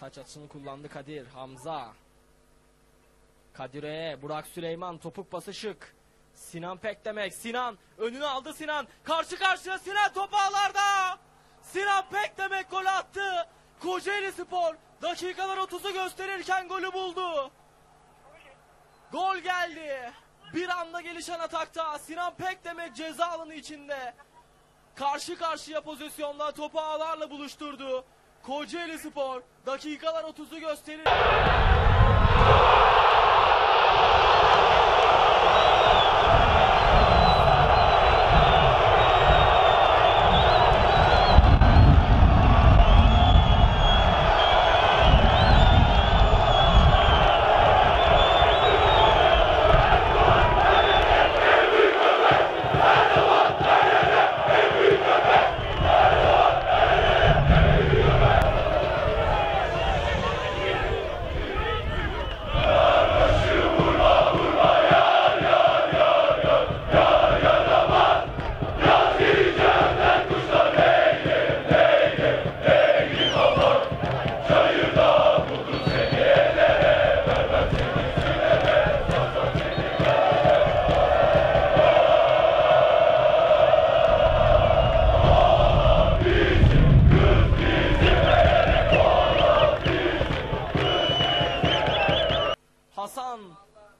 Taç atışını kullandı Kadir. Hamza. Kadir'e Burak Süleyman topuk pası şık. Sinan Pek demek. Sinan önünü aldı Sinan. Karşı karşıya Sinan top ağlarda. Sinan Pek demek gol attı. Kocaeli Spor dakikalar 30'u gösterirken golü buldu. Gol geldi. Bir anda gelişen atakta Sinan Pek demek ceza alanı içinde. Karşı karşıya pozisyonla topu ağlarla buluşturdu. Kocaeli Spor dakikalar 30'u gösterir. Hasan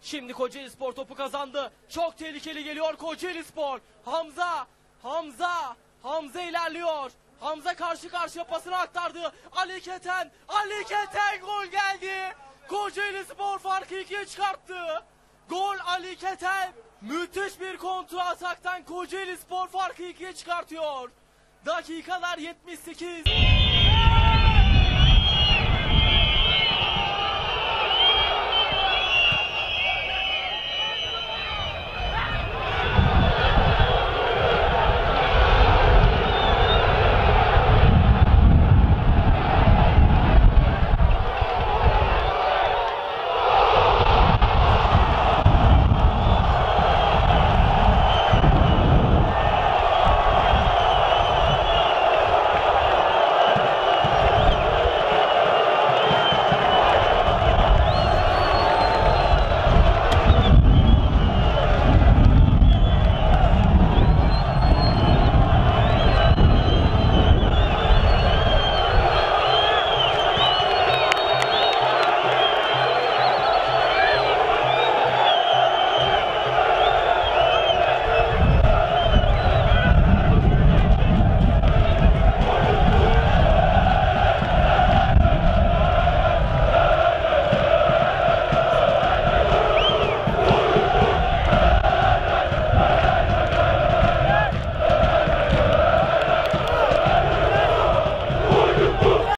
şimdi Kocaeli Spor topu kazandı. Çok tehlikeli geliyor Kocaeli Spor. Hamza, Hamza, Hamza ilerliyor. Hamza karşı karşıya pasını aktardı. Ali Keten, Ali Keten gol geldi. Kocaeli Spor farkı ikiye çıkarttı. Gol Ali Keten. Müthiş bir kontra ataktan Kocaeli Spor farkı ikiye çıkartıyor. Dakikalar 78.